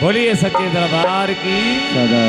बोलिए सच्चे दरबार की ਸਦਾ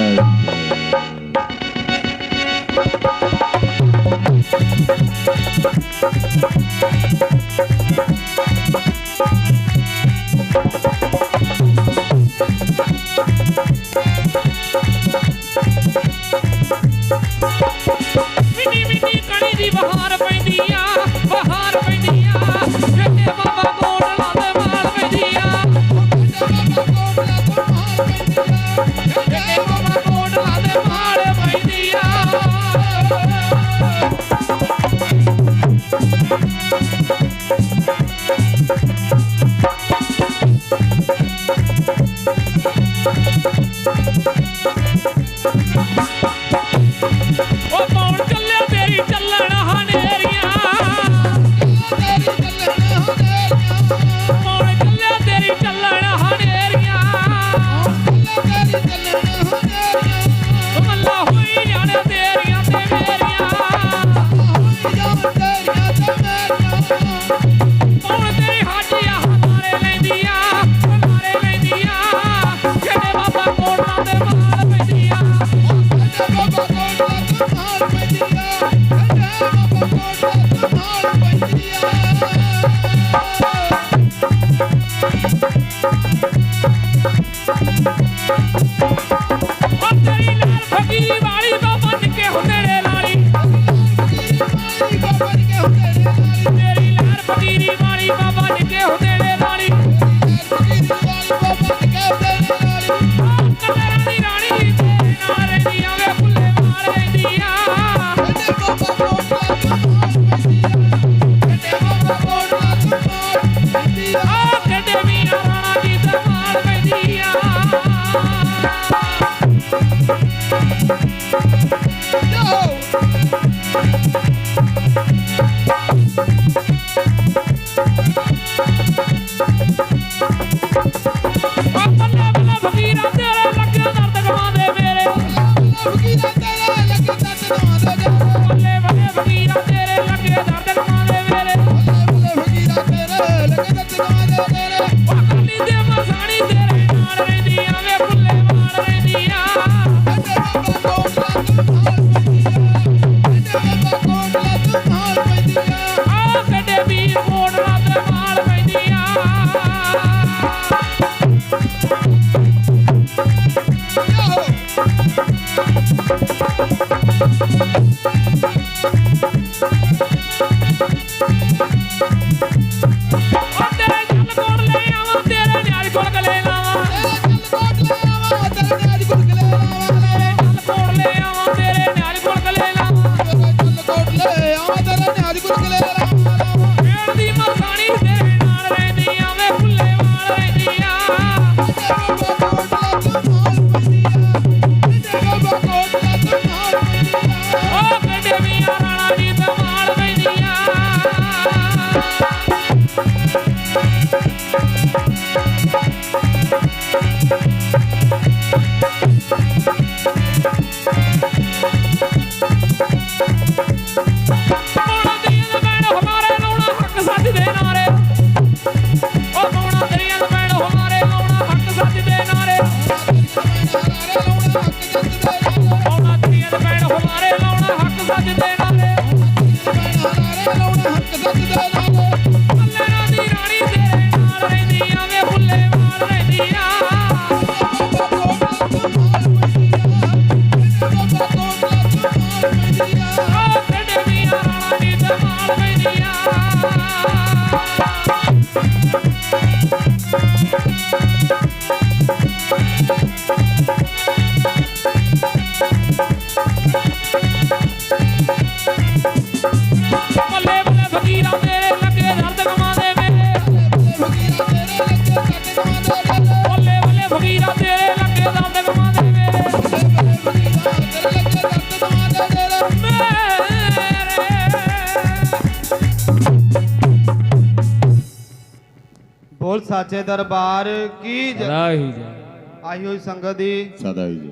ਸਾਚੇ ਦਰਬਾਰ ਕੀ ਜੈ। ਰਾਹੀ ਜੈ। ਆਈ ਹੋਈ ਸੰਗਤ ਦੀ। ਸਦਾ ਹੀ ਜੈ।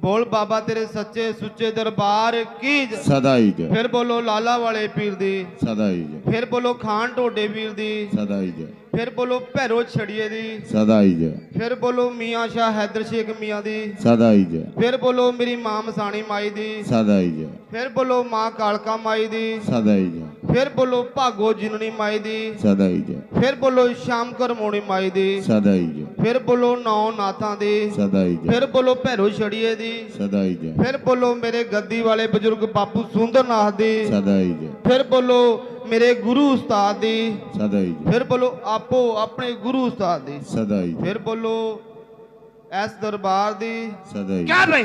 ਬੋਲ ਬਾਬਾ ਤੇਰੇ ਸੱਚੇ ਸੁੱਚੇ ਦਰਬਾਰ ਕੀ ਜੈ। ਸਦਾ ਹੀ ਜੈ। ਫਿਰ ਬੋਲੋ ਲਾਲਾ ਵਾਲੇ ਪੀਰ ਦੀ। ਸਦਾ ਹੀ ਜੈ। ਫਿਰ ਬੋਲੋ ਖਾਨ ਢੋਡੇ ਪੀਰ ਦੀ। ਸਦਾ ਹੀ ਜੈ। ਫਿਰ ਬੋਲੋ ਭੈਰੋ ਛੜੀਏ ਦੀ। ਸਦਾ ਹੀ ਜੈ। ਫਿਰ ਬੋਲੋ ਮੀਆਂ ਸ਼ਾਹ ਹੈਦਰ ਸ਼ੇਖ ਮੀਆਂ ਦੀ। ਸਦਾ ਹੀ ਜੈ। ਫਿਰ ਬੋਲੋ ਮੇਰੀ ਮਾਂ ਮਸਾਣੀ ਮਾਈ ਦੀ। ਸਦਾ ਹੀ ਜੈ। ਫਿਰ ਬੋਲੋ ਮਾਂ ਕਾਲਕਾ ਮਾਈ ਦੀ। ਸਦਾ ਹੀ ਜੈ। ਫਿਰ ਬੋਲੋ ਭਾਗੋ ਜਿਨਣੀ ਮਾਈ ਦੀ। ਸਦਾ ਹੀ ਜੈ। ਫਿਰ ਬੋਲੋ ਸ਼ਾਮ ਕਰਮੋਣੀ ਮਾਈ ਦੀ। ਸਦਾ ਹੀ ਜੈ। ਫਿਰ ਬੋਲੋ ਨੌ ਨਾਥਾਂ ਦੀ। ਸਦਾ ਹੀ ਜੈ। ਫਿਰ ਬੋਲੋ ਭੈਰੋ ਛੜੀਏ ਦੀ। ਸਦਾ ਹੀ ਜੈ। ਫਿਰ ਬੋਲੋ ਮੇਰੇ ਗੱਦੀ ਵਾਲੇ ਬਜ਼ੁਰਗ ਬਾਪੂ ਸੁੰਦਰਨਾਥ ਦੀ। ਸਦਾ ਹੀ ਜੈ। ਫਿਰ ਬੋਲੋ ਮੇਰੇ ਗੁਰੂ ਉਸਤਾਦ ਦੀ। ਸਦਾ ਹੀ ਜੈ। ਫਿਰ ਬੋਲੋ ਆਪੋ ਆਪਣੇ ਗੁਰੂ ਉਸਤਾਦ ਦੀ। ਸਦਾ ਹੀ ਜੈ। ਫਿਰ ਬੋਲੋ ਐਸ ਦਰਬਾਰ ਦੀ। ਸਦਾ ਹੀ ਕਿਆ ਬਈ?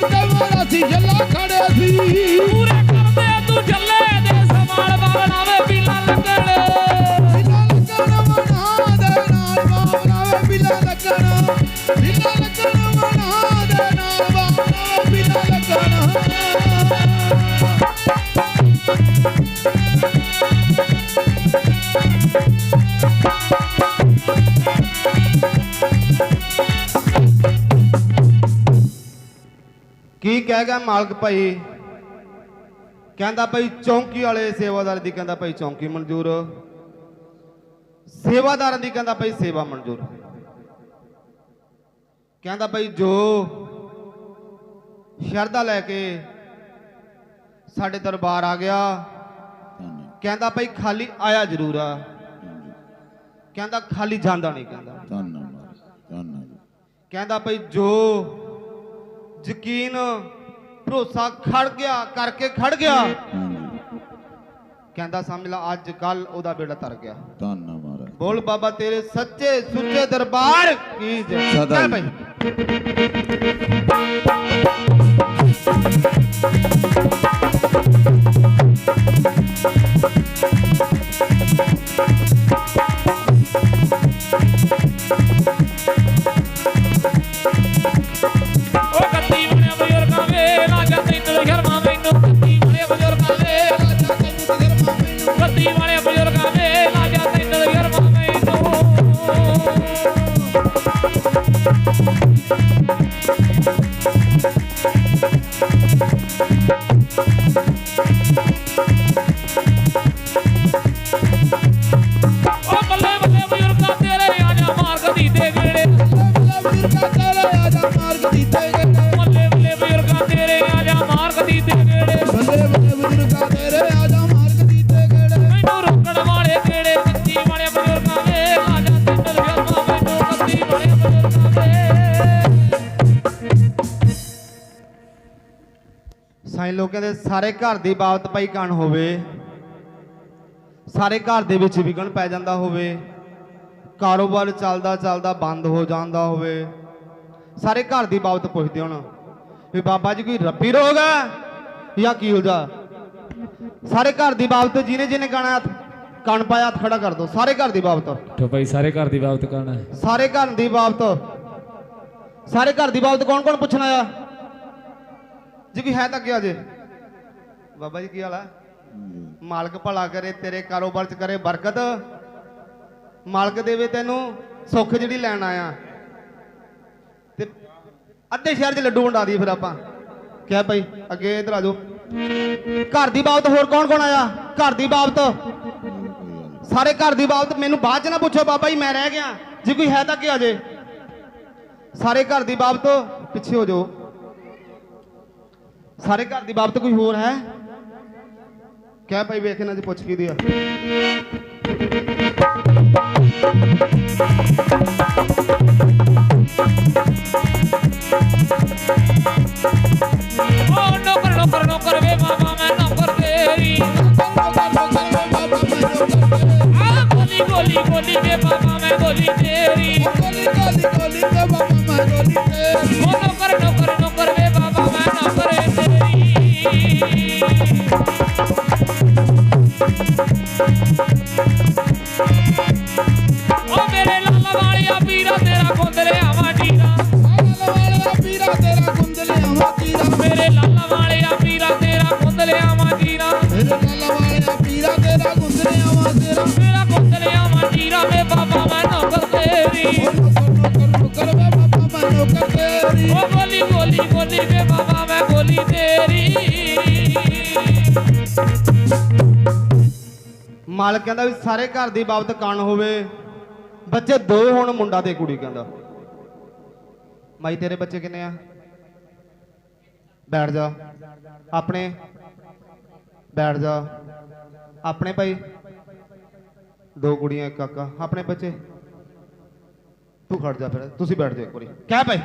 ਪੂਰੇ ਸੀ। ਕਹਿ ਗਿਆ ਮਾਲਕ ਭਾਈ? ਕਹਿੰਦਾ ਭਾਈ ਚੌਂਕੀ ਵਾਲੇ ਸੇਵਾਦਾਰ ਦੀ ਕਹਿੰਦਾ ਭਾਈ ਚੌਂਕੀ ਮਨਜ਼ੂਰ। ਸੇਵਾਦਾਰਾਂ ਦੀ ਕਹਿੰਦਾ ਭਾਈ ਸੇਵਾ ਮਨਜ਼ੂਰ। ਕਹਿੰਦਾ ਭਾਈ ਜੋ ਸ਼ਰਧਾ ਲੈ ਕੇ ਸਾਡੇ ਦਰਬਾਰ ਆ ਗਿਆ ਕਹਿੰਦਾ ਭਾਈ ਖਾਲੀ ਆਇਆ ਜ਼ਰੂਰ ਆ। ਕਹਿੰਦਾ ਖਾਲੀ ਜਾਂਦਾ ਨਹੀਂ ਕਹਿੰਦਾ। ਧੰਨ ਮਹਾਰਾਜ ਧੰਨ ਜੀ ਕਹਿੰਦਾ ਭਾਈ ਜੋ ਯਕੀਨ ਭਰੋਸਾ ਖੜ ਗਿਆ ਕਰਕੇ ਖੜ ਗਿਆ। ਕਹਿੰਦਾ ਸਮਝ ਲਾ ਅੱਜ ਕੱਲ ਉਹਦਾ ਬੇੜਾ ਤਰ ਗਿਆ। ਧੰਨ ਮਹਾਰਾਜ। ਬੋਲ ਬਾਬਾ ਤੇਰੇ ਸੱਚੇ ਸੁੱਚੇ ਦਰਬਾਰ। ਕੀ ਜੈ ਸਦਾ। ਭਾਈ। ਉਹ ਬੱਲੇ ਬੱਲੇ ਬਜ਼ੁਰਗਾਂ ਤੇਰੇ ਆ ਜਾ ਮਾਰ ਗੱਦੀ ਦੇ ਗੇੜੇ ਮੱਲੇ ਬੱਲੇ ਬਜ਼ੁਰਗਾਂ ਤੇਰੇ ਆ ਜਾ ਮਾਰ ਗੱਦੀ ਦੇ ਗੇੜੇ ਮੈਨੂੰ ਰੋਕਣ ਵਾਲੇ ਕਿਹੜੇ ਗੱਦੀ ਵਾਲੇ ਬਜ਼ੁਰਗਾਂ ਦੇ ਆ ਜਾ ਤੈਨੂੰ ਸ਼ਰਮਾ ਮੈਨੂੰ ਗੱਦੀ ਵਾਲੇ ਬਜ਼ੁਰਗਾਂ ਦੇ। ਸਾਈਂ ਲੋਕਾਂ ਦੇ ਸਾਰੇ ਘਰ ਦੀ ਬਾਬਤ ਭਾਈ ਕਣ ਹੋਵੇ। ਸਾਰੇ ਘਰ ਦੇ ਵਿੱਚ ਵਿਗਣ ਪੈ ਜਾਂਦਾ ਹੋਵੇ ਕਾਰੋਬਾਰ ਚੱਲਦਾ ਚੱਲਦਾ ਬੰਦ ਹੋ ਜਾਂਦਾ ਹੋਵੇ ਸਾਰੇ ਘਰ ਦੀ ਬਾਬਤ ਪੁੱਛਦੇ ਹੋਣ ਵੀ ਬਾਬਾ ਜੀ ਕੋਈ ਰੱਬੀ ਰੋਗ ਹੈ ਜਾਂ ਕੀ ਹੋ ਜਾ ਸਾਰੇ ਘਰ ਦੀ ਬਾਬਤ ਜਿਹਨੇ ਜਿਹਨੇ ਗਾਣਾ ਕਣ ਪਾਇਆ ਹੱਥ ਖੜਾ ਕਰ ਦੋ ਸਾਰੇ ਘਰ ਦੀ ਬਾਬਤ। ਤੋ ਭਾਈ ਸਾਰੇ ਘਰ ਦੀ ਬਾਬਤ ਕਰਨਾ ਹੈ? ਸਾਰੇ ਘਰ ਦੀ ਬਾਬਤ ਸਾਰੇ ਘਰ ਦੀ ਬਾਬਤ ਕੌਣ ਕੌਣ ਪੁੱਛਣ ਆਇਆ? ਜੀ ਕੋਈ ਹੈ ਤਾਂ ਕਿਹਾ ਜੇ। ਬਾਬਾ ਜੀ ਕੀ ਹਾਲ ਹੈ? ਮਾਲਕ ਭਲਾ ਕਰੇ, ਤੇਰੇ ਕਾਰੋਬਾਰ ਚ ਕਰੇ ਬਰਕਤ। ਮਾਲਕ ਦੇਵੇ ਤੈਨੂੰ ਸੁੱਖ ਜਿਹੜੀ ਲੈਣ ਆਇਆ। ਤੇ ਅੱਧੇ ਸ਼ਹਿਰ 'ਚ ਲੱਡੂ ਵੰਡਾ ਦੀ ਫਿਰ ਆਪਾਂ। ਕਿਹਾ ਭਾਈ ਅੱਗੇ ਇਧਰ ਆ ਜਾਓ। ਘਰ ਦੀ ਬਾਬਤ ਹੋਰ ਕੌਣ ਕੌਣ ਆਇਆ? ਘਰ ਦੀ ਬਾਬਤ। ਸਾਰੇ ਘਰ ਦੀ ਬਾਬਤ, ਮੈਨੂੰ ਬਾਅਦ ਚ ਨਾ ਪੁੱਛੋ ਬਾਬਾ ਜੀ, ਮੈਂ ਰਹਿ ਗਿਆ। ਜੇ ਕੋਈ ਹੈ ਤਾਂ ਕਿ ਆ ਜੇ। ਸਾਰੇ ਘਰ ਦੀ ਬਾਬਤ, ਪਿੱਛੇ ਹੋ ਜਾਓ। ਸਾਰੇ ਘਰ ਦੀ ਬਾਬਤ ਕੋਈ ਹੋਰ ਹੈ? ਕਿਆ ਭਾਈ ਵੇਖ ਇਹਨਾਂ ਚ ਪੁੱਛ ਕੀ ਦਿਆ ਓ ਨੌਕਰ ਨੌਕਰ ਨੌਕਰ ਵੇ ਮਾਮਾ ਮੈਂ ਨੌਕਰ ਤੇਰੀ। ਆ ਗੋਲੀ ਗੋਲੀ ਗੋਲੀ ਵੇ ਮਾਮਾ ਮੈਂ ਗੋਲੀ ਤੇਰੀ। ਗੋਲੀ ਗੋਲੀ ਗੋਲੀ ਵੇ ਬਾਬਾ ਮੈਂ ਗੋਲੀ ਸਾਰੇ ਘਰ ਦੀ ਬਾਬਤ ਕਾਣ ਹੋਵੇ। ਬੱਚੇ ਦੋ ਹੁਣ, ਮੁੰਡਾ ਤੇ ਕੁੜੀ ਕਹਿੰਦਾ। ਮਾਈ, ਤੇਰੇ ਬੱਚੇ ਕਿੰਨੇ ਆ? ਬੈਠ ਜਾ। ਆਪਣੇ? ਬੈਠ ਜਾ। ਆਪਣੇ ਭਾਈ? ਦੋ ਕੁੜੀਆਂ, ਇੱਕ ਕਾਕਾ। ਆਪਣੇ ਬੱਚੇ? ਤੂੰ ਖੜ ਜਾ ਫਿਰ। ਤੁਸੀਂ ਬੈਠ ਜਾ ਇੱਕ ਵਾਰੀ। ਕਹਿ ਭਾਈ।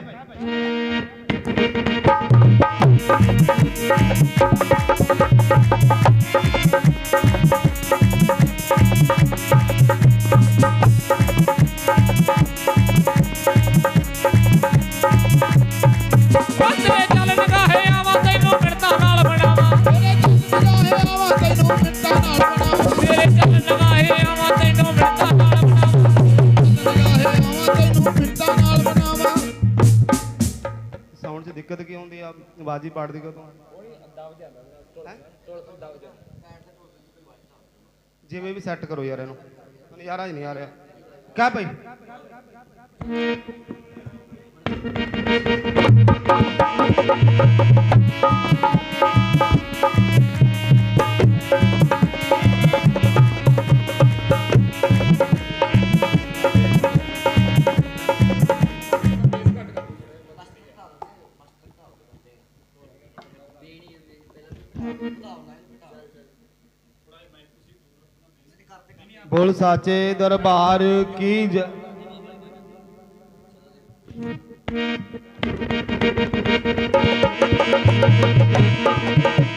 ਬੰਦੇ ਆ ਆਵਾਜ਼ ਹੀ? ਪਾੜਦੀ ਕਦੋਂ? ਜਿਵੇਂ ਵੀ ਸੈੱਟ ਕਰੋ ਯਾਰ ਇਹਨੂੰ। ਨਜ਼ਾਰਾ ਹੀ ਨਹੀਂ ਆ ਰਿਹਾ। ਕਹਿ ਭਾਈ। ਬੋਲ ਸਾਚੇ ਦਰਬਾਰ ਕੀ ਜ ਉਹ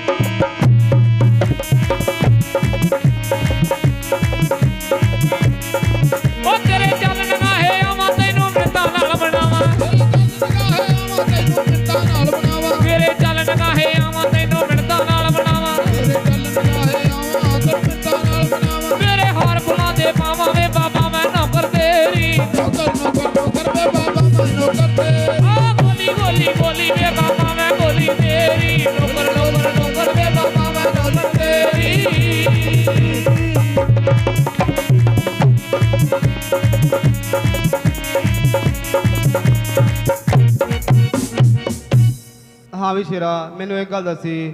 ਹਾਂ ਮੈਨੂੰ ਇੱਕ ਗੱਲ ਦੱਸੀ।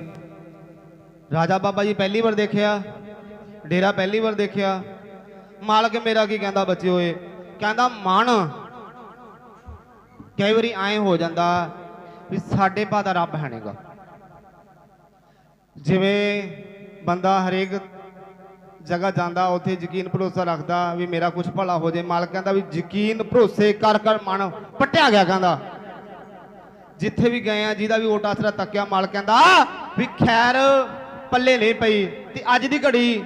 ਰਾਜਾ ਬਾਬਾ ਜੀ ਪਹਿਲੀ ਵਾਰ ਦੇਖਿਆ, ਡੇਰਾ ਪਹਿਲੀ ਵਾਰ ਦੇਖਿਆ। ਮਾਲਕ ਮੇਰਾ ਕੀ ਕਹਿੰਦਾ ਬੱਚੇ ਹੋਏ? ਕਹਿੰਦਾ ਮਨ ਕਈ ਵਾਰੀ ਐਂ ਹੋ ਜਾਂਦਾ ਵੀ ਸਾਡੇ ਪਾ ਦਾ ਰੱਬ ਹੈ ਨਹੀਂਗਾ ਜਿਵੇਂ ਬੰਦਾ ਹਰੇਕ ਜਗ੍ਹਾ ਜਾਂਦਾ, ਉੱਥੇ ਯਕੀਨ ਭਰੋਸਾ ਰੱਖਦਾ ਵੀ ਮੇਰਾ ਕੁਝ ਭਲਾ ਹੋ ਜੇ ਮਾਲਕ ਕਹਿੰਦਾ ਵੀ ਯਕੀਨ ਭਰੋਸੇ ਕਰ ਕਰ ਮਨ ਪੱਟਿਆ ਗਿਆ ਕਹਿੰਦਾ। ਜਿੱਥੇ ਵੀ ਗਏ ਆ, ਜਿਹਦਾ ਵੀ ਓਟ ਆਸਰਾ ਤੱਕਿਆ ਮਾਲ ਕਹਿੰਦਾ ਵੀ ਖੈਰ ਪੱਲੇ ਨਹੀਂ ਪਈ ਤੇ ਅੱਜ ਦੀ ਘੜੀ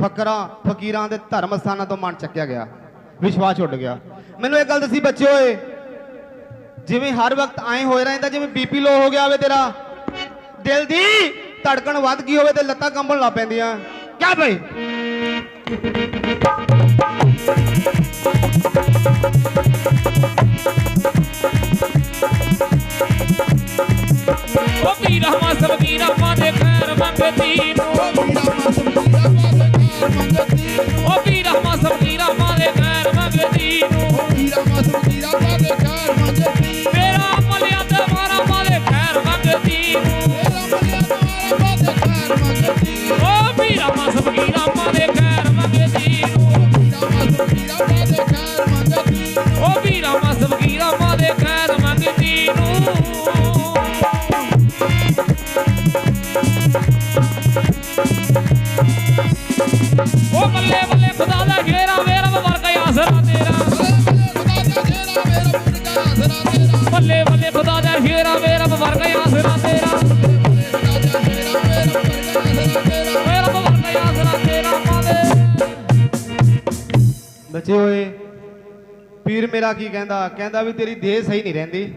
ਫਕਰਾਂ, ਫਕੀਰਾਂ ਦੇ ਧਰਮ ਸਥਾਨਾਂ ਤੋਂ ਮਨ ਚੱਕਿਆ ਗਿਆ, ਵਿਸ਼ਵਾਸ ਉੱਡ ਗਿਆ। ਮੈਨੂੰ ਇਹ ਗੱਲ ਦੱਸੀ ਬੱਚੇ ਓਏ ਜਿਵੇਂ ਹਰ ਵਕਤ ਐਂ ਹੋਏ ਰਹਿੰਦਾ, ਜਿਵੇਂ ਬੀਪੀ ਲੋ ਹੋ ਗਿਆ ਹੋਵੇ ਤੇਰਾ, ਦਿਲ ਦੀ ਧੜਕਣ ਵੱਧ ਗਈ ਹੋਵੇ ਤੇ ਲੱਤਾਂ ਕੰਬਣ ਲੱਗ ਪੈਂਦੀਆਂ। ਕਿਆ ਭਾਈ ਉਹ ਵੀਰ ਹਮਾ ਸਭ ਵੀਰ ਦੇ ਖੈਰ ਮੰਗਦੀ ਨੂੰ। ਓ ਵੀਰਾ ਮਸੂਰਾ ਬਾਦ ਕਾਰ ਉਹ ਵੀਰ ਹਮਾ ਸਭ ਦੇ ਖੈਰ ਮੰਗਦੀ ਨੂੰ। ਓ ਵੀਰਾ ਮਸੂਰਾ ਬਾਦ ਕਾਰ ਮੰਗਤੀ ਮੇਰਾ ਮਲਿਆ ਤੇ ਮਾਰਾ ਮਾਲੇ ਖੈਰ ਮੰਗਦੀ ਨੂੰ ਤੇਰਾ ਮਲਿਆ ਦੁਆਰਾ ਬਾਦ ਕਾਰ ਮੰਗਤੀ ਉਹ ਵੀਰ ਹਮਾ ਸਭ ਵੀਰ ਆਪਾਂ ਪੀਰ ਕੀ ਕਹਿੰਦਾ? ਕਹਿੰਦਾ ਵੀ ਤੇਰੀ ਦੇਹ ਸਹੀ ਨਹੀਂ ਰਹਿੰਦੀ।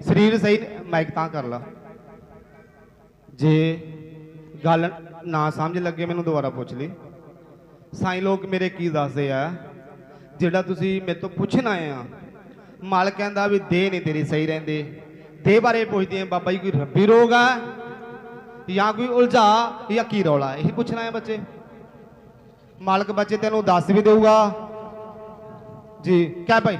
ਸਰੀਰ ਸਹੀ ਮਾਈਕ ਤਾਂ ਕਰ ਲਾ। ਜੇ ਗੱਲ ਨਾ ਸਮਝ ਲੱਗੇ, ਮੈਨੂੰ ਦੁਬਾਰਾ ਪੁੱਛ ਲਈ। ਸਾਈਂ ਲੋਕ ਮੇਰੇ ਕੀ ਦੱਸਦੇ ਆ? ਜਿਹੜਾ ਤੁਸੀਂ ਮੇਰੇ ਤੋਂ ਪੁੱਛਣ ਆਏ ਆ, ਮਾਲਕ ਕਹਿੰਦਾ ਵੀ ਦੇਹ ਨਹੀਂ ਤੇਰੀ ਸਹੀ ਰਹਿੰਦੀ। ਦੇਹ ਬਾਰੇ ਪੁੱਛਦੇ ਆ, ਬਾਬਾ ਜੀ, ਕੋਈ ਰੱਬੀ ਰੋਗ ਆ? ਜਾਂ ਕੋਈ ਉਲਝਾ ਜਾਂ ਕੀ ਰੌਲਾ? ਇਹੀ ਪੁੱਛਣਾ ਹੈ ਬੱਚੇ। ਮਾਲਕ ਬੱਚੇ ਤੈਨੂੰ ਦੱਸ ਵੀ ਦੇਊਗਾ। ਜੀ, ਕਹਿ ਭਾਈ।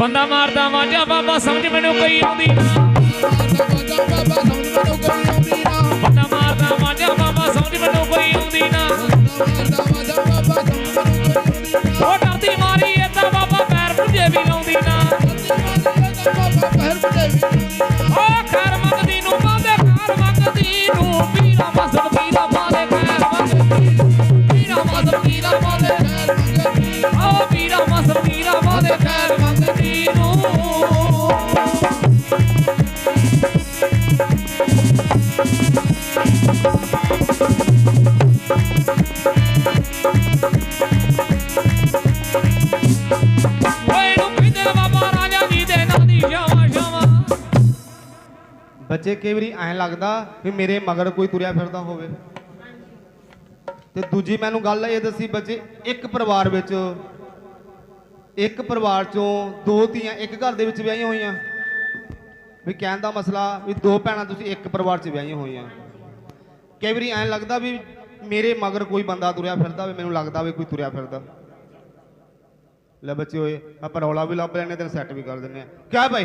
ਬੰਦਾ ਮਾਰਦਾ ਵਾਜਾ ਬਾਬਾ ਸਮਝ ਮੈਨੂੰ ਕੋਈ ਆਉਂਦੀ। ਬੰਦਾ ਮਾਰਦਾ ਵਾਜਾ ਬਾਬਾ ਸਮਝ ਮੈਨੂੰ ਕੋਈ ਆਉਂਦੀ ਨਾ। ਉਹ ਡਰਦੀ ਮਾਰੀ, ਏਦਾਂ ਬਾਬਾ ਪੈਰ ਪੁੱਜੇ ਵੀ ਲਾਉਂਦੀ ਨਾ। ਉਹ ਖੈਰ ਮੰਗਦੀ ਨੂੰ ਪਾਉਂਦੇ ਖੈਰ ਮੰਗਦੀ ਨੂੰ, ਪੀਰਾ ਮਸਲ ਬੱਚੇ ਕਈ ਵਾਰੀ ਐਂ ਲੱਗਦਾ ਵੀ ਮੇਰੇ ਮਗਰ ਕੋਈ ਤੁਰਿਆ ਫਿਰਦਾ ਹੋਵੇ। ਤੇ ਦੂਜੀ ਮੈਨੂੰ ਗੱਲ ਇਹ ਦੱਸੀ ਬੱਚੇ, ਇੱਕ ਪਰਿਵਾਰ ਵਿੱਚ, ਇੱਕ ਪਰਿਵਾਰ ਚੋਂ ਦੋ ਧੀਆਂ ਇੱਕ ਘਰ ਦੇ ਵਿੱਚ ਵਿਆਹੀਆਂ ਹੋਈਆਂ। ਵੀ ਕਹਿਣ ਦਾ ਮਸਲਾ ਵੀ ਦੋ ਭੈਣਾਂ ਤੁਸੀਂ ਇੱਕ ਪਰਿਵਾਰ 'ਚ ਵਿਆਹੀਆਂ ਹੋਈਆਂ। ਕਈ ਵਾਰੀ ਐਂ ਲੱਗਦਾ ਵੀ ਮੇਰੇ ਮਗਰ ਕੋਈ ਬੰਦਾ ਤੁਰਿਆ ਫਿਰਦਾ ਵੀ ਮੈਨੂੰ ਲੱਗਦਾ ਵੀ ਕੋਈ ਤੁਰਿਆ ਫਿਰਦਾ। ਲੈ ਬੱਚੇ ਹੋਏ ਆਪਾਂ ਰੌਲਾ ਵੀ ਲੱਭ ਲੈਣੇ ਤੇ ਸੈੱਟ ਵੀ ਕਰ ਦਿੰਨੇ ਆ ਕਿਆ ਭਾਈ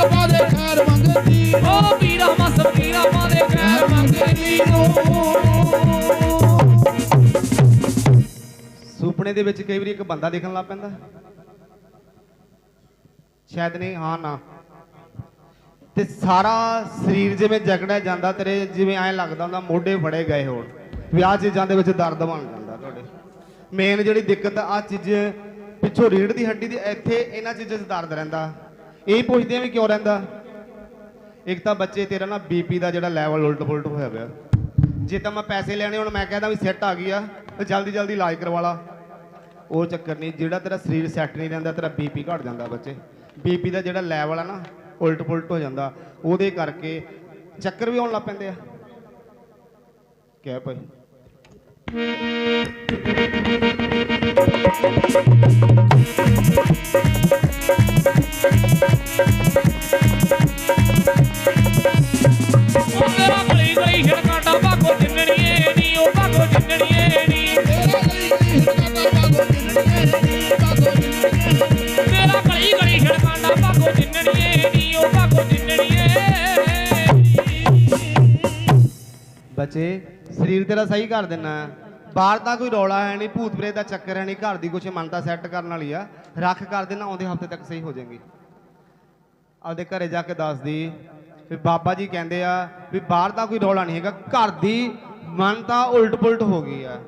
ਓ ਸੁਪਨੇ ਦੇ ਵਿੱਚ ਕਈ ਵਾਰੀ ਇੱਕ ਬੰਦਾ ਦਿਖਣ ਲੱਗ ਪੈਂਦਾ। ਸ਼ਾਇਦ ਨਹੀਂ, ਹਾਂ, ਨਾ। ਤੇ ਸਾਰਾ ਸਰੀਰ ਜਿਵੇਂ ਜਕੜਿਆ ਜਾਂਦਾ ਤੇਰੇ, ਜਿਵੇਂ ਐਂ ਲੱਗਦਾ ਹੁੰਦਾ, ਮੋਢੇ ਫੜੇ ਗਏ ਹੋਣ। ਵਿਆਹ ਚੀਜ਼ਾਂ ਦੇ ਵਿੱਚ ਦਰਦ ਬਣ ਜਾਂਦਾ ਤੁਹਾਡੇ। ਮੇਨ ਜਿਹੜੀ ਦਿੱਕਤ ਆ ਚੀਜ਼ ਪਿੱਛੋਂ ਰੀੜ ਦੀ ਹੱਡੀ ਦੀ, ਇੱਥੇ ਇਹਨਾਂ ਚੀਜ਼ਾਂ 'ਚ ਦਰਦ ਰਹਿੰਦਾ। ਇਹ ਪੁੱਛਦੇ ਆ ਵੀ ਕਿਉਂ ਰਹਿੰਦਾ? ਇੱਕ ਤਾਂ ਬੱਚੇ ਤੇਰਾ ਨਾ ਬੀਪੀ ਦਾ ਜਿਹੜਾ ਲੈਵਲ ਉਲਟ ਪੁਲਟ ਹੋਇਆ ਪਿਆ। ਜੇ ਤਾਂ ਮੈਂ ਪੈਸੇ ਲੈਣੇ ਹੁਣ, ਮੈਂ ਕਹਿੰਦਾ ਵੀ ਸੈੱਟ ਆ ਗਈ ਆ, ਤੇ ਜਲਦੀ ਜਲਦੀ ਇਲਾਜ ਕਰਵਾ ਲਾ। ਉਹ ਚੱਕਰ ਨਹੀਂ, ਜਿਹੜਾ ਤੇਰਾ ਸਰੀਰ ਸੈੱਟ ਨਹੀਂ ਰਹਿੰਦਾ, ਤੇਰਾ ਬੀਪੀ ਘਟ ਜਾਂਦਾ ਬੱਚੇ। ਬੀਪੀ ਦਾ ਜਿਹੜਾ ਲੈਵਲ ਆ ਨਾ ਉਲਟ ਪੁਲਟ ਹੋ ਜਾਂਦਾ। ਉਹਦੇ ਕਰਕੇ ਚੱਕਰ ਵੀ ਆਉਣ ਲੱਗ ਪੈਂਦੇ ਆ। ਕਹਿ ਭਾਈ। ਓ ਤੇਰਾ ਸਹੀ ਕਰ ਦੇਣਾ ਬਾਹਰ ਦਾ ਕੋਈ ਰੌਲਾ ਹੈ ਨਹੀਂ, ਭੂਤ ਪ੍ਰੇਤ ਦਾ ਚੱਕਰ ਹੈ ਨਹੀਂ, ਘਰ ਦੀ ਕੁਛ ਮੰਨਤਾ ਸੈੱਟ ਕਰਨ ਵਾਲੀ ਆ। ਰੱਖ ਕਰ ਦੇਣਾ ਆਉਂਦੇ ਹਫ਼ਤੇ ਤੱਕ ਸਹੀ ਹੋ ਜਾਏਗੀ। ਆਪਦੇ ਘਰੇ ਜਾ ਕੇ ਦੱਸਦੀ ਵੀ ਬਾਬਾ ਜੀ ਕਹਿੰਦੇ ਆ ਵੀ ਬਾਹਰ ਦਾ ਕੋਈ ਰੌਲਾ ਨਹੀਂ ਹੈਗਾ, ਘਰ ਦੀ ਮੰਨਤਾ ਉਲਟ ਪੁਲਟ ਹੋ ਗਈ ਆ।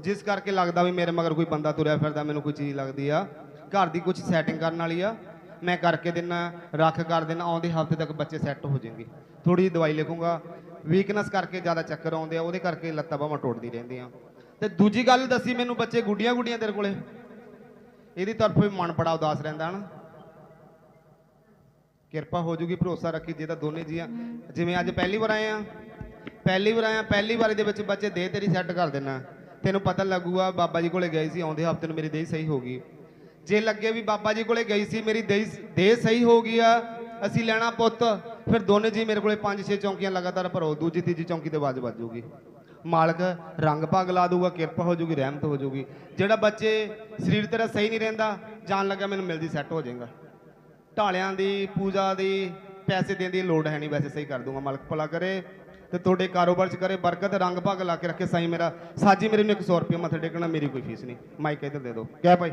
ਜਿਸ ਕਰਕੇ ਲੱਗਦਾ ਵੀ ਮੇਰੇ ਮਗਰ ਕੋਈ ਬੰਦਾ ਤੁਰਿਆ ਫਿਰਦਾ, ਮੈਨੂੰ ਕੋਈ ਚੀਜ਼ ਲੱਗਦੀ ਆ। ਘਰ ਦੀ ਕੁਝ ਸੈਟਿੰਗ ਕਰਨ ਵਾਲੀ ਆ। ਮੈਂ ਕਰਕੇ ਦਿਨਾ, ਰੱਖ ਕਰ ਦੇਣਾ ਆਉਂਦੇ ਹਫ਼ਤੇ ਤੱਕ ਬੱਚੇ ਸੈੱਟ ਹੋ ਜਾਣਗੇ ਥੋੜੀ ਜਿਹੀ ਦਵਾਈ ਲਿਖੂੰਗਾ ਵੀਕਨੈਸ ਕਰਕੇ ਜ਼ਿਆਦਾ ਚੱਕਰ ਆਉਂਦੇ ਆ, ਉਹਦੇ ਕਰਕੇ ਲੱਤਾਂ ਬਾਹਾਂ ਟੁੱਟਦੀ ਰਹਿੰਦੀਆਂ। ਤੇ ਦੂਜੀ ਗੱਲ ਦੱਸੀ ਮੈਨੂੰ ਬੱਚੇ ਗੁੱਡੀਆਂ ਗੁੱਡੀਆਂ ਤੇਰੇ ਕੋਲੇ। ਇਹਦੀ ਤਰਫੋਂ ਵੀ ਮਨ ਬੜਾ ਉਦਾਸ ਰਹਿੰਦਾ ਹਨ। ਕਿਰਪਾ ਹੋ ਜੂਗੀ, ਭਰੋਸਾ ਰੱਖੀ ਜੇ ਤਾਂ ਦੋਨੇ ਜੀਆਂ। ਜਿਵੇਂ ਅੱਜ ਪਹਿਲੀ ਵਾਰ ਆਏ ਆ, ਪਹਿਲੀ ਵਾਰ ਆਇਆ ਪਹਿਲੀ ਵਾਰੀ ਦੇ ਵਿੱਚ ਬੱਚੇ ਦੇਹ ਤੇਰੀ ਸੈੱਟ ਕਰ ਦੇਣਾ। ਤੈਨੂੰ ਪਤਾ ਲੱਗੂਗਾ, ਬਾਬਾ ਜੀ ਕੋਲੇ ਗਈ ਸੀ, ਆਉਂਦੇ ਹਫ਼ਤੇ ਨੂੰ ਮੇਰੀ ਦੇਹ ਸਹੀ ਹੋ ਗਈ। ਜੇ ਲੱਗੇ ਵੀ ਬਾਬਾ ਜੀ ਕੋਲੇ ਗਈ ਸੀ, ਮੇਰੀ ਦੇਹ ਦੇਹ ਸਹੀ ਹੋ ਗਈ ਆ, ਅਸੀਂ ਲੈਣਾ ਪੁੱਤ। ਫਿਰ ਦੋਨੇ ਜੀ ਮੇਰੇ ਕੋਲੇ ਪੰਜ, ਛੇ ਚੌਂਕੀਆਂ ਲਗਾਤਾਰ ਭਰੋ, ਦੂਜੀ, ਤੀਜੀ ਚੌਂਕੀ ਤੇ ਆਵਾਜ਼ ਵੱਜੂਗੀ। ਮਾਲਕ ਰੰਗ ਭਾਗ ਲਾ ਦੂਗਾ ਕਿਰਪਾ ਹੋ ਜੂਗੀ, ਰਹਿਮਤ ਹੋ ਜੂਗੀ। ਜਿਹੜਾ ਬੱਚੇ ਸਰੀਰ ਤੇਰਾ ਸਹੀ ਨਹੀਂ ਰਹਿੰਦਾ, ਜਾਣ ਲੱਗਾ ਮੈਨੂੰ ਮਿਲਦੀ ਸੈੱਟ ਹੋ ਜਾਏਗਾ। ਢਾਲਿਆਂ ਦੀ, ਪੂਜਾ ਦੀ, ਪੈਸੇ ਦੇਣ ਦੀ ਲੋੜ ਹੈ ਨਹੀਂ, ਵੈਸੇ ਸਹੀ ਕਰ ਦੂੰਗਾ ਮਾਲਕ ਭਲਾ ਕਰੇ ਤੇ ਤੁਹਾਡੇ ਕਾਰੋਬਾਰ 'ਚ ਕਰੇ, ਬਰਕਤ, ਰੰਗ ਭਾਗ ਲਾ ਕੇ ਰੱਖੇ ਸਾਈ ਮੇਰਾ। ਸਾਜੀ ਮੇਰੇ ਨੂੰ 100 ਰੁਪਏ ਮੱਥੇ ਟੇਕਣਾ, ਮੇਰੀ ਕੋਈ ਫੀਸ ਨਹੀਂ। ਮਾਈਕ ਇੱਧਰ ਦੇ ਦਿਓ। ਕਹਿ ਭਾਈ।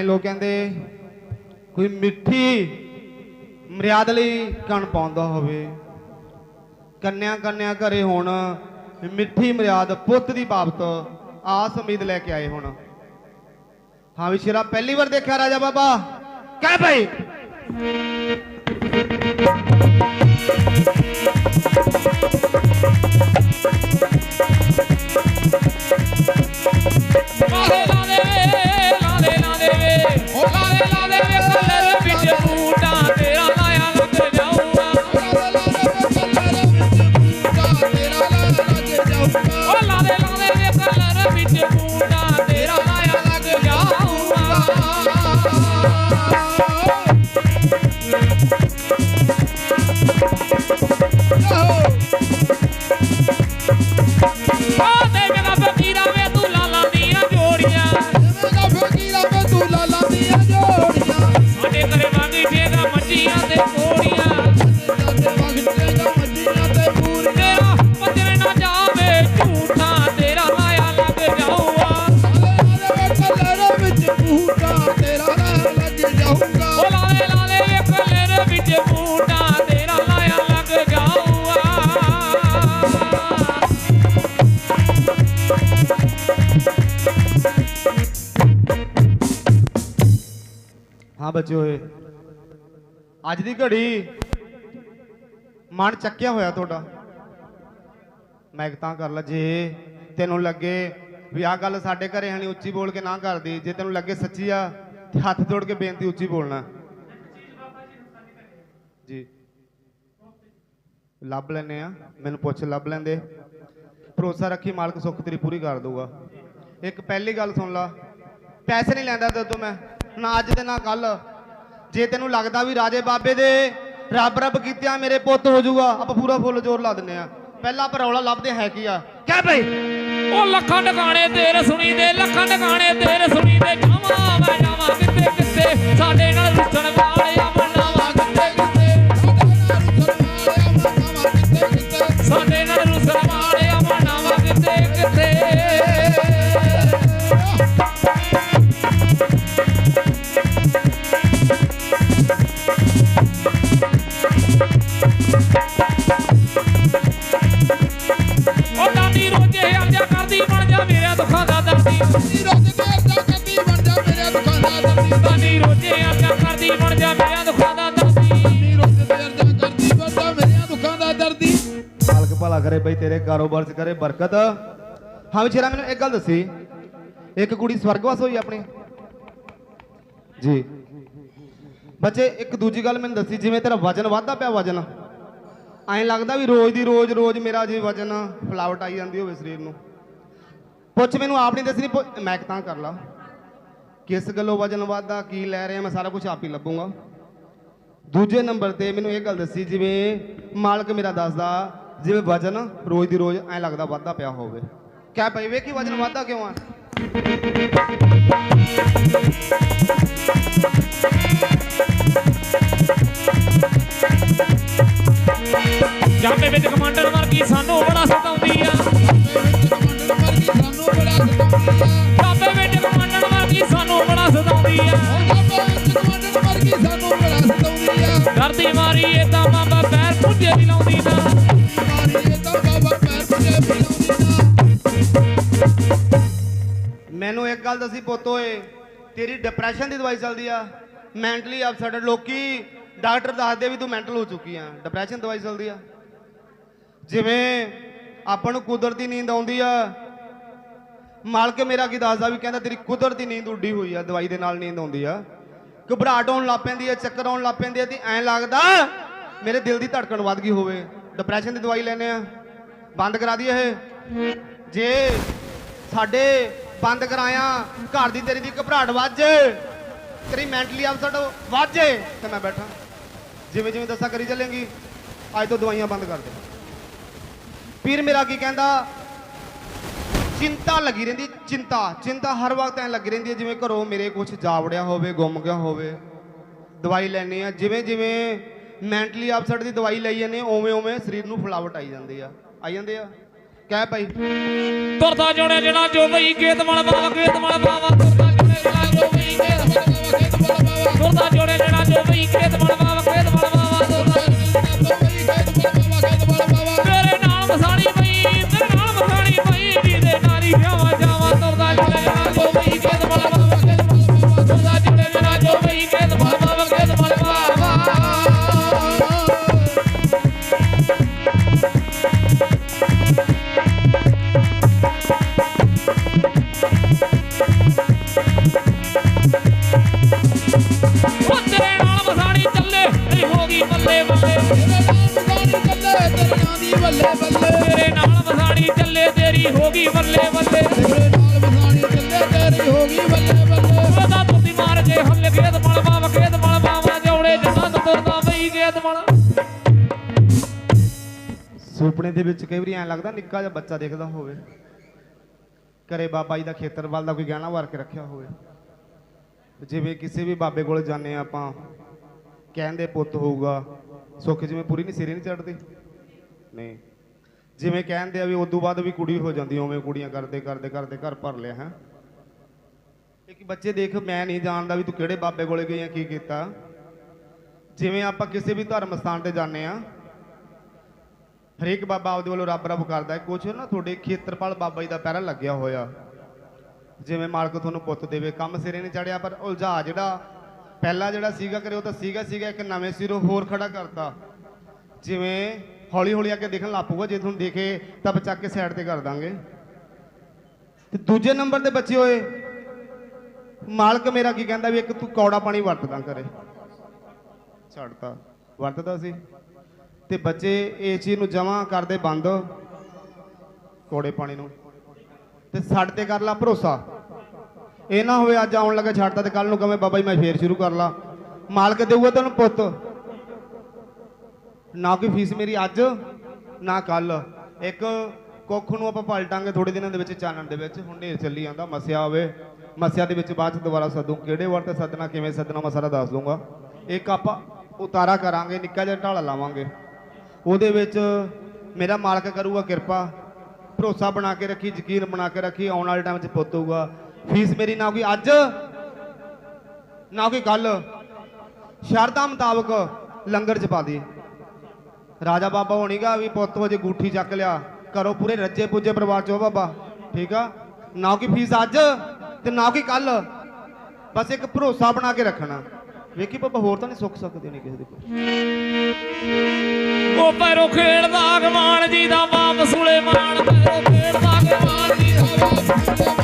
ਸਾਈਂ ਲੋਕ ਕਹਿੰਦੇ ਕੋਈ ਮਿੱਠੀ ਮਰਿਆਦ ਲਈ ਕਣ ਪਾਉਂਦਾ ਹੋਵੇ। ਕੰਨਿਆ ਕੰਨਿਆ ਘਰੇ ਹੁਣ ਮਿੱਠੀ ਮਰਿਆਦ ਪੁੱਤ ਦੀ ਬਾਬਤ ਆਸ ਉਮੀਦ ਲੈ ਕੇ ਆਏ ਹੁਣ। ਹਾਂ ਵੀ ਸ਼ੇਰਾ ਪਹਿਲੀ ਵਾਰ ਦੇਖਿਆ ਰਾਜਾ ਬਾਬਾ। ਕਹਿ ਭਾਈ। ਹਾਂ ਬੱਚੇ ਹੋਏ। ਅੱਜ ਦੀ ਘੜੀ ਮਨ ਚੱਕਿਆ ਹੋਇਆ ਤੁਹਾਡਾ। ਮੈਂ ਤਾਂ ਕਰ ਲਾ ਜੇ ਤੈਨੂੰ ਲੱਗੇ ਵੀ ਆਹ ਗੱਲ ਸਾਡੇ ਘਰੇ ਹਣੀ ਉੱਚੀ ਬੋਲ ਕੇ ਨਾ ਕਰਦੀ, ਜੇ ਤੈਨੂੰ ਲੱਗੇ ਸੱਚੀ ਆ, ਤੇ ਹੱਥ ਜੋੜ ਕੇ ਬੇਨਤੀ ਉੱਚੀ ਬੋਲਣਾ। ਜੀ। ਲੱਭ ਲੈਨੇ ਆ, ਮੈਨੂੰ ਪੁੱਛ ਲੱਭ ਲੈਂਦੇ। ਭਰੋਸਾ ਰੱਖੀ ਮਾਲਕ ਸੁੱਖ ਤੇਰੀ ਪੂਰੀ ਕਰ ਦਊਗਾ। ਇੱਕ ਪਹਿਲੀ ਗੱਲ ਸੁਣ ਲਾ, ਪੈਸੇ ਨਹੀਂ ਲੈਂਦਾ ਤੇ ਮੈਂ। ਨਾ ਅੱਜ ਤੇ ਨਾ ਕੱਲ ਜੇ ਤੈਨੂੰ ਲੱਗਦਾ ਵੀ ਰਾਜੇ ਬਾਬੇ ਦੇ ਰੱਬ ਰੱਬ ਕੀਤਿਆਂ ਮੇਰੇ ਪੁੱਤ ਹੋ ਜਾਊਗਾ, ਆਪਾਂ ਪੂਰਾ ਫੁੱਲ ਜ਼ੋਰ ਲਾ ਦਿੰਨੇ ਆ ਪਹਿਲਾਂ ਆਪਾਂ ਰੌਲਾ ਲੱਭਦੇ ਹੈ ਕੀ ਆ? ਕਹਿ ਬਈ? ਉਹ ਲੱਖਾਂ ਟਿਕਾਣੇ ਤੇਰੇ ਸੁਣੀ ਦੇ ਲੱਖਾਂ ਟਿਕਾਣੇ ਤੇਰੇ ਸੁਣੀ ਦੇ ਜਾਵਾਂ ਮੈਂ, ਜਾਵਾਂ ਕਿੱਥੇ ਕਿੱਥੇ? ਸਾਡੇ ਨਾਲ ਰੁੱਸਣ ਵਾਲਿਆ ਬਈ ਤੇਰੇ ਕਾਰੋਬਾਰ 'ਚ ਕਰੇ ਬਰਕਤ। ਹਾਂ ਵਿਚਾਰਾ ਮੈਨੂੰ ਇੱਕ ਗੱਲ ਦੱਸੀ। ਇੱਕ ਕੁੜੀ ਸਵਰਗਵਾਸ ਹੋਈ ਆਪਣੀ। ਜੀ। ਬੱਚੇ, ਇੱਕ ਦੂਜੀ ਗੱਲ ਮੈਨੂੰ ਦੱਸੀ, ਜਿਵੇਂ ਤੇਰਾ ਵਜਨ ਵੱਧਦਾ ਪਿਆ ਵਜਨ। ਐਂ ਲੱਗਦਾ ਵੀ ਰੋਜ਼ ਦੀ ਰੋਜ਼ ਰੋਜ਼ ਮੇਰਾ ਜੇ ਵਜਨ ਫਲਾਵਟ ਆਈ ਜਾਂਦੀ ਹੋਵੇ ਸਰੀਰ ਨੂੰ। ਪੁੱਛ, ਮੈਨੂੰ ਆਪ ਨਹੀਂ ਦੱਸਣੀ ਮੈਂ ਇੱਕ ਤਾਂ ਕਰ ਲਾ। ਕਿਸ ਗੱਲੋਂ ਵਜਨ ਵੱਧਦਾ, ਕੀ ਲੈ ਰਿਹਾ, ਮੈਂ ਸਾਰਾ ਕੁਝ ਆਪ ਹੀ ਲੱਭੂੰਗਾ। ਦੂਜੇ ਨੰਬਰ ਤੇ ਮੈਨੂੰ ਇਹ ਗੱਲ ਦੱਸੀ, ਜਿਵੇਂ ਮਾਲਕ ਮੇਰਾ ਦੱਸਦਾ ਜਿਵੇਂ ਵਜਨ ਰੋਜ਼ ਦੀ ਰੋਜ਼ ਐਂ ਲੱਗਦਾ ਵੱਧਦਾ ਪਿਆ ਹੋਵੇ। ਕਹਿ ਪਈ ਵੇਖੀ ਵਜਨ ਵੱਧਦਾ ਕਿਉਂ ਆ? ਜਾਂਦੇ ਵਿੱਚ ਕਮਾਂਡਰ ਵਰਗੀ ਸਾਨੂੰ ਬੜਾ ਸਤਾਉਂਦੀ ਆ? ਜਾਂਦੇ ਵਿੱਚ ਕਮਾਂਡਰ ਵਰਗੀ ਸਾਨੂੰ ਬੜਾ ਸਤਾਉਂਦੀ ਆ? ਡਰਦੀ ਮਾਰੀ ਏਦਾਂ ਬਾਬਾ ਪੈਰ ਪੁੱਜੇ ਵੀ ਲਾਉਂਦੀ ਨਾ ਮੈਨੂੰ ਇੱਕ ਗੱਲ ਦੱਸੀ ਪੁੱਤ ਓਏ, ਤੇਰੀ ਡਿਪਰੈਸ਼ਨ ਦੀ ਦਵਾਈ ਚੱਲਦੀ ਆ। ਮੈਂਟਲੀ ਅਪਸੈਟ ਲੋਕੀ ਡਾਕਟਰ ਦੱਸਦੇ ਵੀ ਤੂੰ ਮੈਂਟਲ ਹੋ ਚੁੱਕੀ ਆ। ਡਿਪਰੈਸ਼ਨ ਦਵਾਈ ਚੱਲਦੀ ਆ। ਜਿਵੇਂ ਆਪਾਂ ਨੂੰ ਕੁਦਰਤੀ ਨੀਂਦ ਆਉਂਦੀ ਆ। ਮਾਲਕ ਮੇਰਾ ਕੀ ਦੱਸਦਾ ਵੀ ਕਹਿੰਦਾ ਤੇਰੀ ਕੁਦਰਤੀ ਨੀਂਦ ਉੱਡੀ ਹੋਈ ਆ। ਦਵਾਈ ਦੇ ਨਾਲ ਨੀਂਦ ਆਉਂਦੀ ਆ। ਘਬਰਾਹਟ ਹੋਣ ਲੱਗ ਪੈਂਦੀ ਹੈ ਚੱਕਰ ਆਉਣ ਲੱਗ ਪੈਂਦੇ ਆ ਤੇ ਐਂ ਲੱਗਦਾ ਮੇਰੇ ਦਿਲ ਦੀ ਧੜਕਣ ਵੱਧ ਗਈ ਹੋਵੇ। ਡਿਪਰੈਸ਼ਨ ਦੀ ਦਵਾਈ ਲੈਨੇ ਆ। ਬੰਦ ਕਰਾ ਦਈਏ ਇਹ। ਜੇ ਸਾਡੇ ਬੰਦ ਕਰਾਇਆ। ਘਰ ਦੀ ਤੇਰੀ ਦੀ ਘਬਰਾਹਟ ਵੱਜੇ। ਤੇਰੀ ਮੈਂਟਲੀ ਅਪਸੈਟ ਵੱਧ ਜੇ ਤੇ ਮੈਂ ਬੈਠਾ। ਜਿਵੇਂ ਜਿਵੇਂ ਦੱਸਾਂ ਕਰੀ ਚੱਲੇਗੀ, ਅੱਜ ਤੋਂ ਦਵਾਈਆਂ ਬੰਦ ਕਰ ਦੇ। ਪੀਰ ਮੇਰਾ ਕੀ ਕਹਿੰਦਾ? ਚਿੰਤਾ ਲੱਗੀ ਰਹਿੰਦੀ, ਚਿੰਤਾ। ਚਿੰਤਾ ਹਰ ਵਕਤ ਐ ਲੱਗੀ ਰਹਿੰਦੀ ਹੈ, ਜਿਵੇਂ ਘਰੋਂ ਮੇਰੇ ਕੁਝ ਜਾਵੜਿਆ ਹੋਵੇ, ਗੁੰਮ ਗਿਆ ਹੋਵੇ। ਦਵਾਈ ਲੈਣੀ ਆ ਜਿਵੇਂ ਜਿਵੇਂ ਮੈਂਟਲੀ ਅਪਸੈਟ ਦੀ ਦਵਾਈ ਲਈ ਜਾਂਦੇ ਓਵੇਂ ਓਵੇਂ ਸਰੀਰ ਨੂੰ ਫੁਲਾਵਟ ਆਈ ਜਾਂਦੀ ਆ। ਆਈ ਜਾਂਦੇ ਆ। ਕਹਿ ਭਾਈ। ਤੁਰਦਾ ਜੋੜੇ ਜਿਹੜਾ ਜੋ ਬਈ ਗੇਤ ਮਲ ਬਾਵਾ ਗੇਤ ਮਲ ਬਾਵਾ ਤੁਰਦਾ ਜੋੜੇ ਜਿਹੜਾ ਜੋ ਬਈ ਗੇਤ ਮਲ ਬਾਵਾ ਤੁਰਦਾ ਜੋੜੇ ਜਿਹੜਾ ਜੋ ਬਈ ਖੇਤ ਮਲ ਬਾਵਾ ਤੁਰਦਾ ਬਈ ਸੁਪਨੇ ਦੇ ਵਿੱਚ ਕਈ ਵਾਰੀ ਐਂ ਲੱਗਦਾ ਨਿੱਕਾ ਜਿਹਾ ਬੱਚਾ ਦਿਖਦਾ ਹੋਵੇ। ਘਰੇ ਬਾਬਾ ਜੀ ਦਾ ਖੇਤਰ ਵੱਲ ਦਾ ਕੋਈ ਗਹਿਣਾ ਵਾਰ ਕੇ ਰੱਖਿਆ ਹੋਵੇ। ਜਿਵੇਂ ਕਿਸੇ ਵੀ ਬਾਬੇ ਕੋਲ ਜਾਂਦੇ ਆ ਆਪਾਂ ਕਹਿੰਦੇ ਪੁੱਤ ਹੋਊਗਾ, ਸੁੱਖ ਜਿਵੇਂ ਪੂਰੀ ਨਹੀਂ ਸਿਰੇ ਨਹੀਂ ਚੜਦੀ ਨਹੀਂ। ਜਿਵੇਂ ਕਹਿੰਦੇ ਆ ਵੀ ਉਦੋਂ ਬਾਅਦ ਵੀ ਕੁੜੀ ਹੋ ਜਾਂਦੀ, ਉਵੇਂ ਕੁੜੀਆਂ ਕਰਦੇ ਕਰਦੇ ਕਰਦੇ ਘਰ ਭਰ ਲਿਆ, ਹੈ। ਇੱਕ ਬੱਚੇ ਦੇਖ, ਮੈਂ ਨਹੀਂ ਜਾਣਦਾ ਵੀ ਤੂੰ ਕਿਹੜੇ ਬਾਬੇ ਕੋਲੇ ਗਈ ਆ, ਕੀ ਕੀਤਾ। ਜਿਵੇਂ ਆਪਾਂ ਕਿਸੇ ਵੀ ਧਰਮ ਸਥਾਨ ਤੇ ਜਾਂਦੇ ਆ ਹਰੇਕ ਬਾਬਾ ਆਪਦੇ ਵੱਲੋਂ ਰੱਬ ਰੱਬ ਕਰਦਾ ਹੈ, ਕੁਛ ਨਾ ਤੁਹਾਡੇ ਖੇਤਰਪਾਲ ਬਾਬਾ ਜੀ ਦਾ ਪਹਿਰਾ ਲੱਗਿਆ ਹੋਇਆ। ਜਿਵੇਂ ਮਾਲਕ ਤੁਹਾਨੂੰ ਪੁੱਤ ਦੇਵੇ, ਕੰਮ ਸਿਰੇ ਨਹੀਂ ਚੜਿਆ, ਪਰ ਉਲਝਾ ਜਿਹੜਾ ਪਹਿਲਾਂ ਜਿਹੜਾ ਸੀਗਾ ਕਰੇ ਉਹ ਤਾਂ ਸੀਗਾ ਸੀਗਾ ਇੱਕ ਨਵੇਂ ਸਿਰੋਂ ਹੋਰ ਖੜਾ ਕਰਤਾ। ਜਿਵੇਂ ਹੌਲੀ ਹੌਲੀ ਅੱਗੇ ਦੇਖਣ ਲੱਗ ਪਊਗਾ, ਜੇ ਤੁਹਾਨੂੰ ਦੇਖੇ ਤਾਂ ਬਚਾ ਕੇ ਸਾਈਡ ਤੇ ਕਰ ਦਾਂਗੇ। ਤੇ ਦੂਜੇ ਨੰਬਰ ਤੇ ਬੱਚੇ ਹੋਏ, ਮਾਲਕ ਮੇਰਾ ਕੀ ਕਹਿੰਦਾ ਵੀ ਇੱਕ ਤੂੰ ਕੌੜਾ ਪਾਣੀ ਵਰਤਦਾ ਕਰੇ। ਛੱਡਤਾ। ਵਰਤਦਾ ਸੀ। ਤੇ ਬੱਚੇ ਇਸ ਚੀਜ਼ ਨੂੰ ਜਮਾ ਕਰਦੇ ਬੰਦ। ਕੋੜੇ ਪਾਣੀ ਨੂੰ। ਤੇ ਛੱਡ ਤੇ ਕਰ ਲਾ ਭਰੋਸਾ। ਇਹ ਨਾ ਹੋਵੇ ਅੱਜ ਆਉਣ ਲੱਗਾ ਛੱਡਤਾ ਤੇ ਕੱਲ ਨੂੰ ਕਵੇਂ ਬਾਬਾ ਜੀ ਮੈਂ ਫੇਰ ਸ਼ੁਰੂ ਕਰ ਲਾ। ਮਾਲਕ ਦੇਊਗਾ ਤੈਨੂੰ ਪੁੱਤ। ਨਾ ਕੋਈ ਫੀਸ ਮੇਰੀ ਅੱਜ, ਨਾ ਕੱਲ ਇੱਕ ਕੁੱਖ ਨੂੰ ਆਪਾਂ ਪਲਟਾਂਗੇ ਥੋੜੇ ਦਿਨਾਂ ਦੇ ਵਿੱਚ ਚਾਨਣ ਦੇ ਵਿੱਚ। ਹੁਣ ਢੇਰ ਚੱਲੀ ਜਾਂਦਾ, ਮਸਿਆ ਹੋਵੇ ਮਸਿਆ ਦੇ ਵਿੱਚ ਬਾਅਦ ਚ ਦੁਬਾਰਾ ਸੱਦੂ। ਕਿਹੜੇ ਵਰਤ ਸੱਦਣਾ, ਕਿਵੇਂ ਸੱਦਣਾ, ਮੈਂ ਸਾਰਾ ਦੱਸ ਦੂੰਗਾ ਇੱਕ ਆਪਾਂ ਉਤਾਰਾ ਕਰਾਂਗੇ, ਨਿੱਕਾ ਜਿਹਾ ਢਾਲਾ ਲਾਵਾਂਗੇ। ਉਹਦੇ ਵਿੱਚ ਮੇਰਾ ਮਾਲਕ ਕਰੂਗਾ ਕਿਰਪਾ, ਭਰੋਸਾ ਬਣਾ ਕੇ ਰੱਖੀ, ਯਕੀਨ ਬਣਾ ਕੇ ਰੱਖੀ, ਆਉਣ ਵਾਲੇ ਟਾਈਮ 'ਚ ਪੁੱਤੂਗਾ ਫੀਸ ਮੇਰੀ ਨਾ ਕੋਈ ਅੱਜ, ਨਾ ਕੋਈ ਕੱਲ ਸ਼ਰਤਾਂ ਮੁਤਾਬਕ ਲੰਗਰ ਚ ਪਾ ਦੀ ਰਾਜਾ ਬਾਬਾ ਹੋਣੀਗਾ ਵੀ ਪੁੱਤ ਵਜੇ ਗੂਠੀ ਚੱਕ ਲਿਆ ਕਰੋ ਪੂਰੇ ਰੱਜੇ ਪੁੱਜੇ ਪਰਿਵਾਰ ਚੋਂ ਬਾਬਾ, ਠੀਕ ਆ? ਨਾ ਕੋਈ ਫੀਸ ਅੱਜ ਤੇ ਨਾ ਕੋਈ ਕੱਲ ਬਸ ਇੱਕ ਭਰੋਸਾ ਬਣਾ ਕੇ ਰੱਖਣਾ। ਵੇਖੀ ਪਾਪਾ ਹੋਰ ਤਾਂ ਨਹੀਂ ਸੁੱਖ ਸਕਦੇ ਨਹੀਂ ਕਿਸੇ ਦੇ ਕੋਲ। ਉਹ ਪੈਰੋ ਖੇਡਦਾ ਅਗਮਾਨ ਜੀ ਦਾ ਬਾਪ ਸੁਲੇਮਾਨ ਪੈਰੋ ਖੇਡਦਾ ਅਗਮਾਨ ਜੀ ਦਾ ਬਾਪ